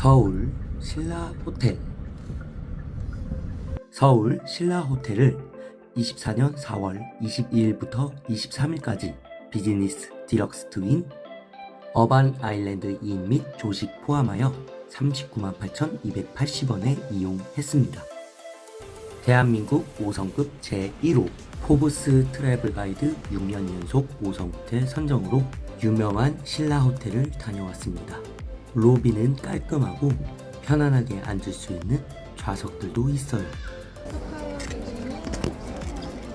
서울 신라 호텔 서울 신라 호텔을 24년 4월 22일부터 23일까지 비즈니스 디럭스 트윈 어반 아일랜드 2인 및 조식 포함하여 39만 8,280원에 이용했습니다. 대한민국 5성급 제1호 포브스 트래블 가이드 6년 연속 5성 호텔 선정으로 유명한 신라 호텔을 다녀왔습니다. 로비는 깔끔하고 편안하게 앉을 수 있는 좌석들도 있어요.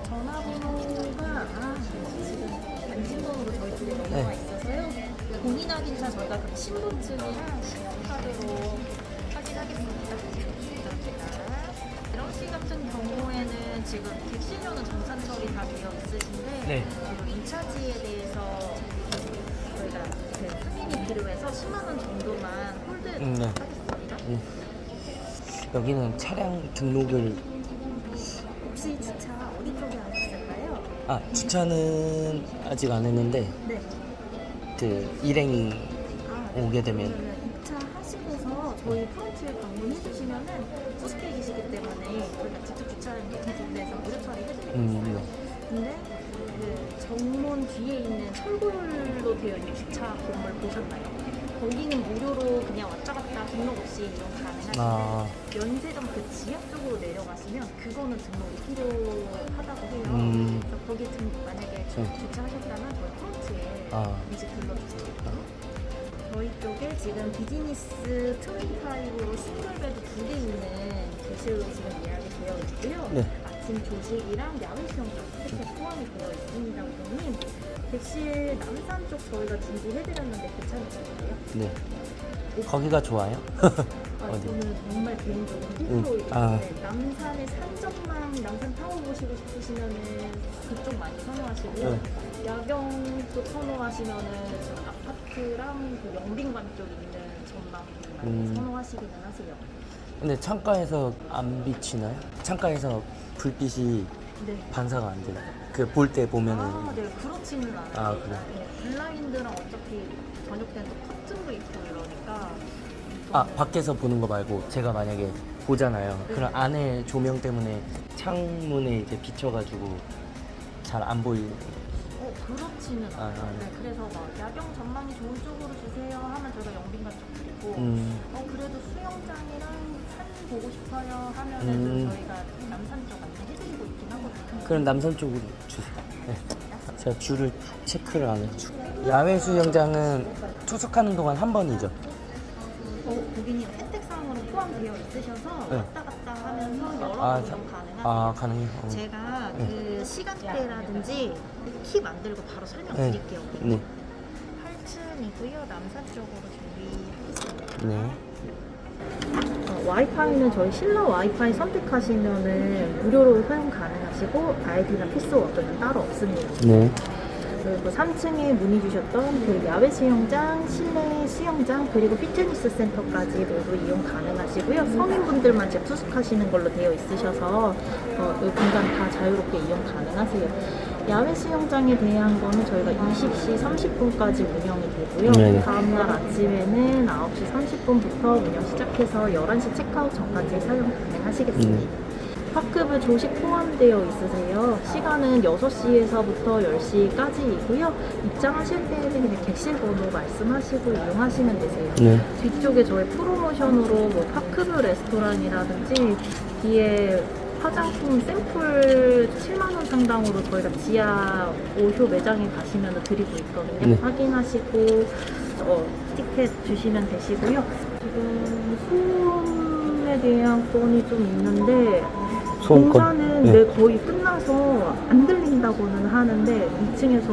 전화번호가 아, 지금 안심번호로 저희 쪽에 넘어와 있어서요. 본인 확인사 저희가 그 신분증이랑 신용카드로 확인하겠습니다. 감사합니다. 이런 시 같은 경우에는 지금 객실료는 정산 처리 다 되어 있으신데 네. 그리고 2차지에 대해서 확인이 필요해서 10만 원 정도만 홀드 음, 네. 하겠습니다. 여기는 차량 등록을 혹시 주차 어디 쪽에 하셨을까요? 아 주차는 아직 안 했는데 네. 그 일행이 아, 오게 되면 입차하시고서 저희 프런트에 방문해 주시면은 포스트이시기 때문에 저희가 직접 주차하는 게 기준에서 무료 처리해 드리고 음, 있어요. 근데 그 정문 뒤에 있는 철골로 되어 있는 주차 건물 보셨나요? 거기는 무료로 그냥 왔다 갔다 등록 없이 이용 가능하신데 아 면세점 그 지역 쪽으로 내려가시면 그거는 등록이 필요하다고 해요. 음. 그래서 거기 등 만약에 네. 주차하셨다면 저희 프런트에 아. 이제 불러주세요. 저희 쪽에 지금 비즈니스 트윈파이브로 싱글베드 두 개 있는 객실로 지금 예약이 되어 있고요. 네. 아침 조식이랑 야외 수영장 이렇게 포함이 되어 있습니다, 고객님. 객실 남산 쪽 저희가 준비해드렸는데 괜찮으신가요? 네. 거기가 좋아요? 아, 어디? 저는 정말 개인적으로 응. 호불호 있는데 아. 남산의 산전망, 남산 타워 보시고 싶으시면은 그쪽 많이 선호하시고요. 네. 야경 쪽 선호하시면은 저 아파트랑 그 영빈관 쪽 있는 전망 많이 음. 선호하시기는 하세요. 근데 창가에서 안 비치나요? 창가에서 불빛이 네. 반사가 안 돼요. 그 볼 때 보면은 아, 네, 그렇지는 않아요. 아, 그래요? 네, 블라인드랑 어차피 저녁 때는 또 커튼도 있고 이러니까. 아 좀- 밖에서 보는 거 말고 제가 만약에 보잖아요. 네. 그럼 안에 조명 때문에 창문에 이제 비춰가지고 잘 안 보이. 어, 그렇지는 아, 않아요. 아, 네, 그래서 막 야경 전망이 좋은 쪽으로 주세요 하면 저희가 영빈관 쪽 드리고, 음. 어, 그래도 수영장이랑 산 보고 싶어요 하면은 음. 저희가 남산 쪽 안내해드리고 있긴 하거든요. 그럼 남산 쪽으로 주세요. 네. 제가 줄을 체크를 안 해가지고. 야외 수영장은 투숙하는 동안 한 번이죠. 어, 고객님 혜택사항으로 포함되어 있으셔서 네. 왔다 갔다 하면서 여러 아, 번 자- 이용 가능하세요. 아 가능해요. 어. 제가 네. 그 시간대라든지 키 만들고 바로 설명드릴게요. 네. 8층이고요. 남산 쪽으로 준비하겠습니다. 네. 어, 와이파이는 저희 신라 와이파이 선택하시면은 무료로 사용 가능하시고 아이디나 패스워드는 따로 없습니다. 네. 그리고 3층에 문의 주셨던 그 야외 수영장, 실내 수영장, 그리고 피트니스 센터까지 모두 이용 가능하시고요. 성인분들만 제 투숙하시는 걸로 되어 있으셔서 어, 이 공간 다 자유롭게 이용 가능하세요. 야외 수영장에 대한 거는 저희가 20시 30분까지 운영이 되고요. 네네. 다음날 아침에는 9시 30분부터 운영 시작해서 11시 체크아웃 전까지 사용 가능하시겠습니다. 음. 파크부 조식 포함되어 있으세요. 시간은 6시에서부터 10시까지이고요. 입장하실 때는 그냥 객실 번호 말씀하시고 이용하시면 되세요. 네. 뒤쪽에 저희 프로모션으로 뭐 파크뷰 레스토랑이라든지 뒤에 화장품 샘플 7만원 상당으로 저희가 지하 5효 매장에 가시면 드리고 있거든요. 네. 확인하시고 어, 티켓 주시면 되시고요. 지금 소음에 대한 건이 좀 있는데 소음권. 공사는 네. 네, 거의 끝나서 안 들린다고는 하는데 2층에서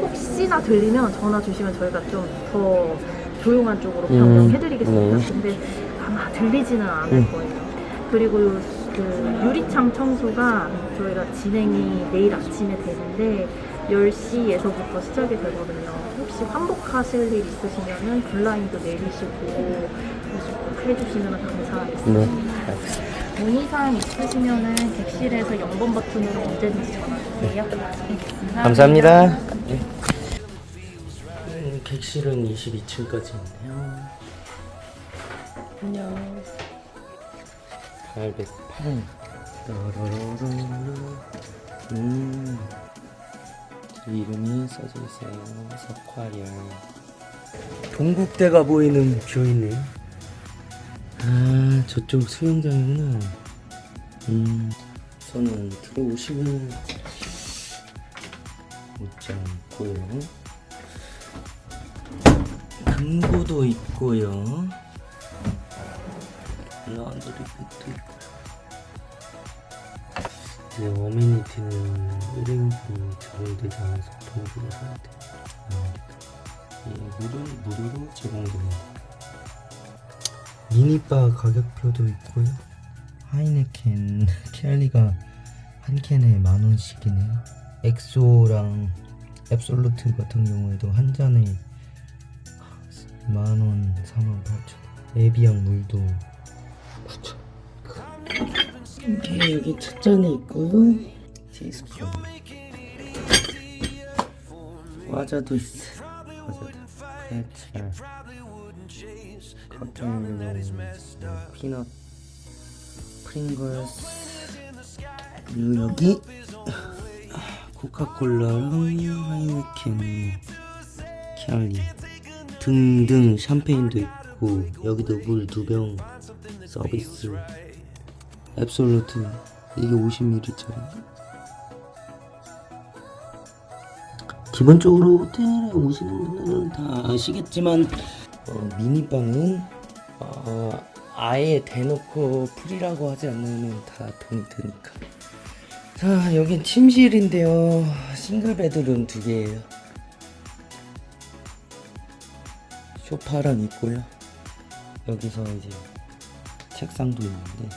혹시나 들리면 전화 주시면 저희가 좀 더 조용한 쪽으로 음, 변경해드리겠습니다. 네. 근데 아마 들리지는 않을 음. 거예요. 그리고 그 유리창 청소가 저희가 진행이 내일 아침에 되는데 10시에서부터 시작이 되거든요. 혹시 환복하실 일 있으시면은 블라인드 내리시고 해주시면 감사하겠습니다. 네. 알겠습니다. 문의사항 있으시면은 객실에서 0번 버튼으로 언제든지 전화 주세요. 네, 감사합니다. 네. 음, 객실은 22층까지 있네요. 안녕 808원 따라라라라 음 이름이 써져 있어요 석화리얼 동국대가 보이는 뷰이네 아 저쪽 수영장이구나. 음. 저는 들어오시면 못지 않고요. 금고도 있고요. 런드리 팩도 있고요 이제 어메니티는 1인분이 제공되지 않아서 돈 주고 사야 돼 예, 무료, 무료로 제공됩니다 미니바 가격표도 있고요 하이네켄 켈리가 한 캔에 만 원씩이네요 엑소랑 앱솔루트 같은 경우에도 한 잔에 만 원, 4만 8천 원. 에비앙 물도 9천. 이렇게 여기 첫 잔이 있고요. 티스푼. 과자도 있어. 과자도. 페첼. 커튼 피넛. 프링글스. 그리고 여기 코카콜라랑 하이네켄, 캬리 등등 샴페인도 있고 여기도 물 두 병 서비스 앱솔루트 이게 50ml짜리 기본적으로 호텔에 오시는 분들은 다 아시겠지만 어, 미니바는 어, 아예 대놓고 풀이라고 하지 않으면 다 돈이 드니까 자 여긴 침실인데요 싱글 베드룸 두 개예요 소파랑 있고요. 여기서 이제 책상도 있는데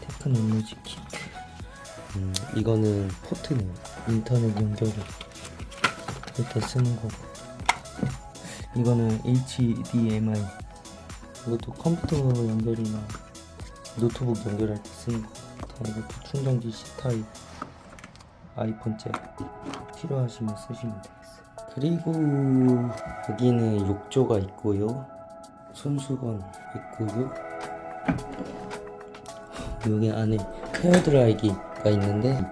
테크놀로지 키트. 음, 이거는 포트네요. 인터넷 연결을 할때 쓰는 거고. 이거는 HDMI. 이것도 컴퓨터 연결이나 노트북 연결할 때 쓰는 거. 다 이것도 충전기 C 타입, 아이폰 잭 필요하시면 쓰시면 되겠어요. 그리고 여기는 욕조가 있고요. 손수건 있고요. 여기 안에 헤어드라이기가 있는데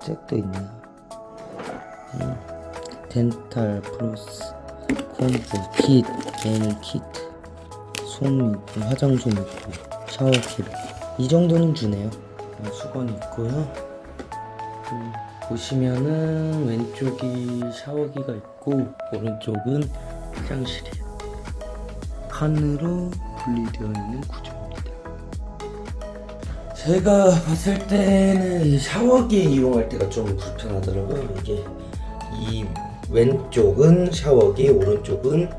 잭도 있네요. 음, 덴탈 플러스 콤프 킷, 앤 키트 솜 있고 화장솜 있고 샤워킬 이 정도는 주네요. 어, 수건 있고요. 음, 보시면은 왼쪽이 샤워기가 있고 오른쪽은 화장실이에요. 칸으로 분리되어 있는 구조입니다. 제가 봤을 때는 샤워기 이용할 때가 좀 불편하더라고요. 이게 이 왼쪽은 샤워기, 오른쪽은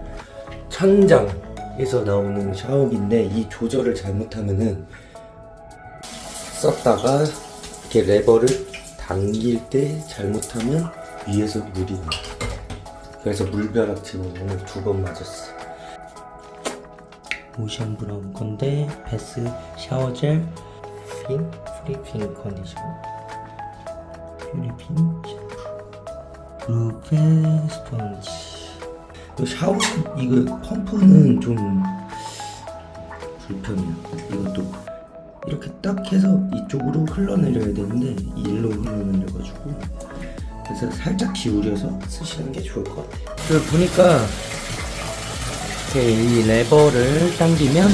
천장에서 나오는 샤워기인데 이 조절을 잘못하면은 썼다가 이렇게 레버를 당길 때 잘못하면 위에서 물이 나. 그래서 물벼락 지금 오늘 두 번 맞았어. 오션 브라운 건데 베스 샤워젤 핀 프리핑 컨디션 퓨리핀 루페 스펀지 이 샤워 이거 펌프는 좀 불편해요. 이것도 이렇게 딱 해서 이쪽으로 흘러내려야 되는데 일로 흘러내려가지고 그래서 살짝 기울여서 쓰시는 게 좋을 것 같아요. 그 보니까 이렇게 이 레버를 당기면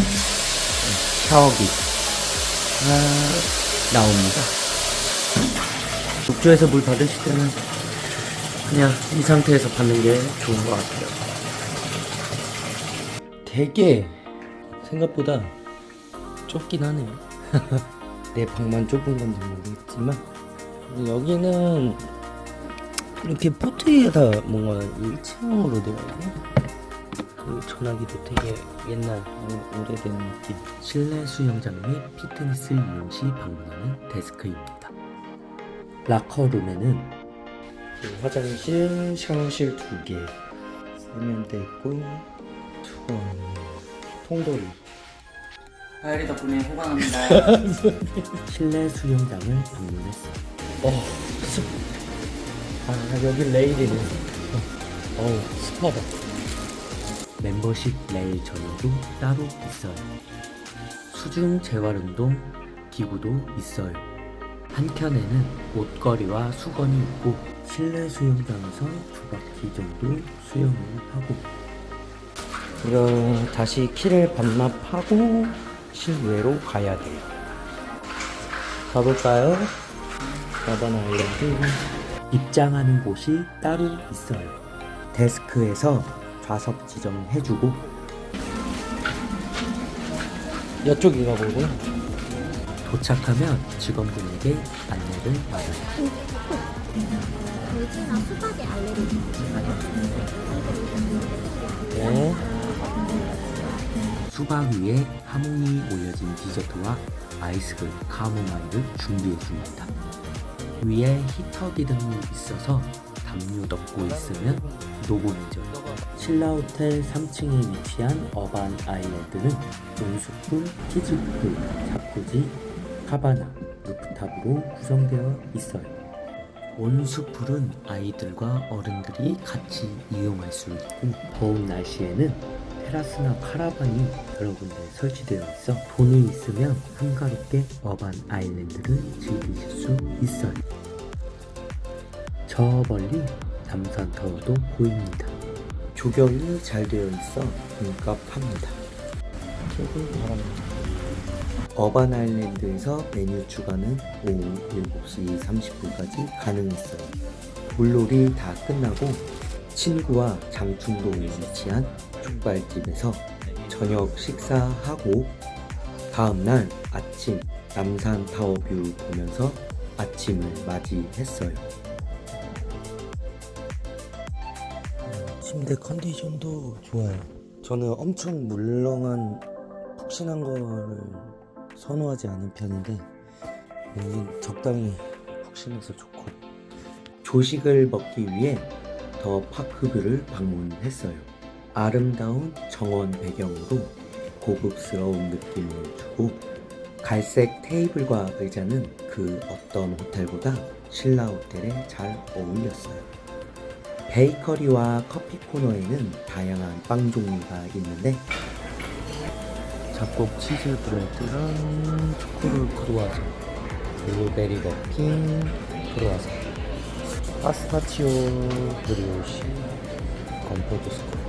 샤워기 가 나옵니다. 욕조에서 물 받으실 때는 그냥 이 상태에서 받는 게 좋은 것 같아요. 되게 생각보다 좁긴 하네요. 내 방만 좁은 건지 모르겠지만 여기는 이렇게 포트에다 뭔가 일체형으로 되어 있네. 그 전화기도 되게 옛날 오- 오래된 느낌. 실내 수영장 및 피트니스 이용 시 방문하는 데스크입니다. 라커룸에는 그 화장실, 샤워실 두 개, 세면대 있고 수건, 통돌이. 하율이 덕분에 호강합니다. 실내 수영장을 방문했어요. 어, 습. 아, 여기 레일이네. 어, 어우, 습하다. 멤버십 레일 전용도 따로 있어요. 수중 재활운동 기구도 있어요. 한켠에는 옷걸이와 수건이 있고 실내 수영장에서 두 바퀴 정도 수영을 하고 이거 다시 키를 반납하고 실외로 가야 돼요. 가볼까요? 바다나 아일랜드. 입장하는 곳이 따로 있어요. 데스크에서 좌석 지정해주고 이쪽이 가 보구나. 도착하면 직원분에게 안내를 받아요. 돼지나 수박의 알레르기 네. 수박 위에 하몽이 올려진 디저트와 아이스볼 카모마일을 준비해 줍니다. 위에 히터 기능이 있어서 담요 덮고 있으면 녹음해져요. 신라호텔 3층에 위치한 어반 아일랜드는 온수풀, 키즈풀, 자쿠지, 카바나, 루프탑으로 구성되어 있어요. 온수풀은 아이들과 어른들이 같이 이용할 수 있고 더운 날씨에는 테라스나 카라반이 여러 군데 설치되어 있어 돈이 있으면 한가롭게 어반 아일랜드를 즐기실 수 있어요. 저 멀리 남산타워도 보입니다. 조경이 잘 되어 있어 눈값 합니다. 조금 바랍니다. 어반 아일랜드에서 메뉴 추가는 오후 7시 30분까지 가능했어요. 물놀이 다 끝나고 친구와 장충동에 위치한 족발집에서 저녁 식사하고 다음날 아침 남산 타워뷰 보면서 아침을 맞이했어요. 침대 컨디션도 좋아요. 저는 엄청 물렁한 푹신한 거를 선호하지 않은 편인데 여기는 적당히 푹신해서 좋고 조식을 먹기 위해 더 파크뷰를 방문했어요. 아름다운 정원 배경으로 고급스러운 느낌을 주고 갈색 테이블과 의자는 그 어떤 호텔보다 신라 호텔에 잘 어울렸어요. 베이커리와 커피 코너에는 다양한 빵 종류가 있는데 잡곡 치즈 브레드랑 초코롤 크루아상 블루베리 머핀, 크루아상, 파스타치오 브리오시, 건포도 스콘,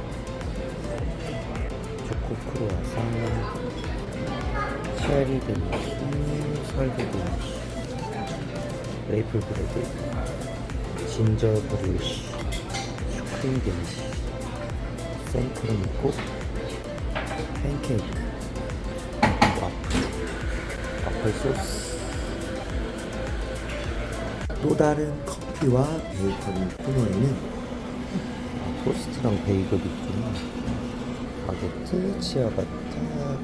초코 크루아상, 체리 데니시, 설계 데니시, 메이플 브레드, 진저 브리오시, 슈크림 데니시, 생크림 있고, 팬케이크, 소스, 또 다른 커피와 베이커리 코너에는 아, 토스트랑 베이글이 있구나. 바게트, 치아바타,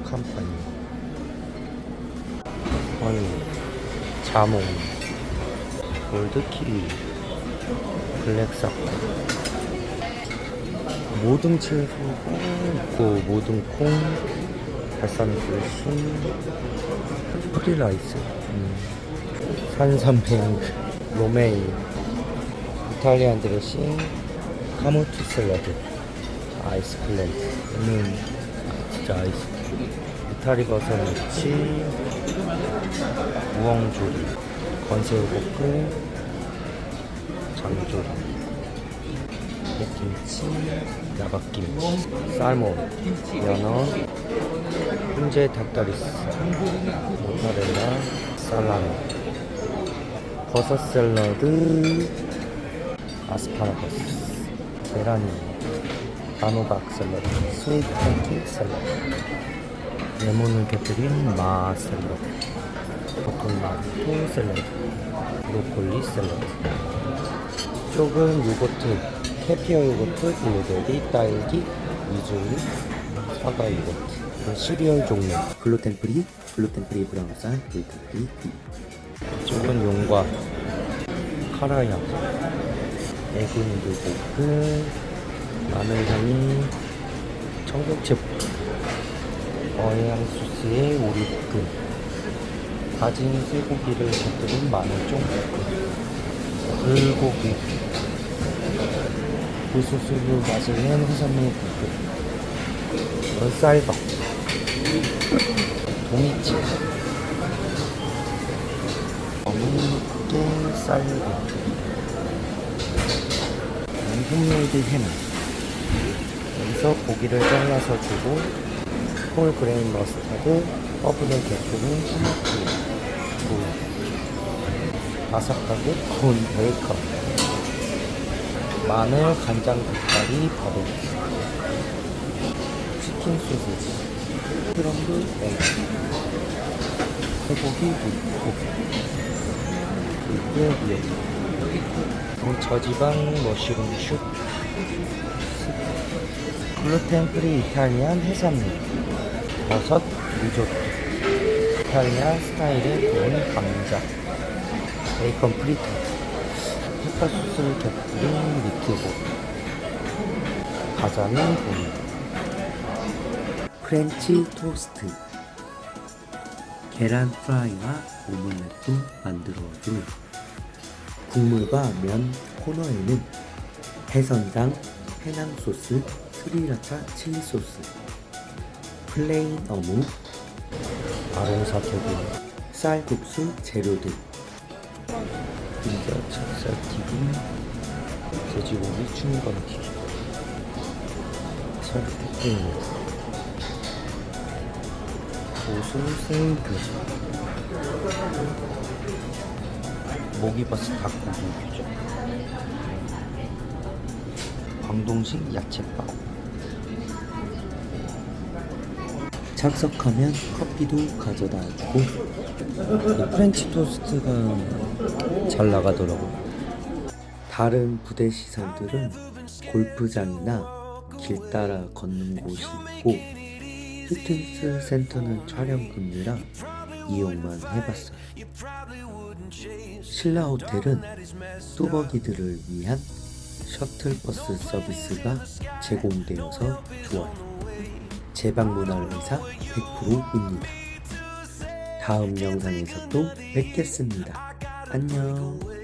캄파니. 아니, 자몽, 골드키위, 블랙사과. 모든 채소가 있고, 모든 콩, 발사믹 드레싱, 프리라이스, 음. 산삼뱅, 로메인, 이탈리안 드레싱, 카모트 샐러드, 아이스 플랜트는 진짜 아이스 이탈리 버섯 무치, 우엉조리, 건새우볶음, 장조리, 백김치, 야박김치, 쌀몬, 연어, 훈제 닭다리스, 모짜렐라, 살라미, 버섯 샐러드, 아스파라거스, 계란이, 단호박 샐러드, 스윗 팬케이크 샐러드, 레몬을 곁들인 마 샐러드, 버톤마토 샐러드, 브로콜리 샐러드, 쪽은 요거트, 캐피어 요거트, 블루베리, 딸기, 미주리, 사과 요거트, 시리얼 종류, 글루텐 프리, 글루텐 프리 브라운 쌀, 글루텐 프리 티. 쪽은 용과 카라향 애군도 볶음 마늘향이 볶음 어향 소스에 오리볶음 다진 쇠고기를 곁들인 마늘종. 볶음 불고기 굴소스로 맛을 낸 해산물 볶음 이건 쌀밥. 도미치. 어묵게 쌀밥. 홈메이드 햄. 여기서 고기를 잘라서 주고 홀 그레인 머스타드, 허브는 개코는 토마토, 구, 바삭하고 구운 베이컨, 마늘, 간장, 닭다리, 바베큐, 치킨 소시지, 크럼블 에그, 소고기 육고기, 그리고 미역, 저지방 머쉬룸 슈, 글루텐 프리 이탈리안 해산물, 버섯 리조또, 이탈리안 스타일의 구운 감자, 베이컨 프리터, 페퍼 소스를 곁들인 미트볼, 과자는 보니, 프렌치 토스트, 계란 프라이와 오믈렛도 만들어주며 국물과 면 코너에는 해선장, 해낭 소스, 스리라차 칠리 소스, 플레인 어묵, 아롱사 개불, 쌀국수 재료들, 인자 찹쌀 튀김, 돼지고기 설국냉, 고수 생표지, 모기버스 닭고기 규정, 광동식 야채밥. 착석하면 커피도 가져다 주고. 이 프렌치 토스트가 잘 나가더라고. 다른 부대 시설들은 골프장이나 길 따라 걷는 곳이 있고 피트니스 센터는 촬영 금지라 이용만 해봤어요. 신라 호텔은 뚜벅이들을 위한 셔틀버스 서비스가 제공되어서 좋아요. 재방문할 의사 100%입니다. 다음 영상에서 또 뵙겠습니다. 안녕.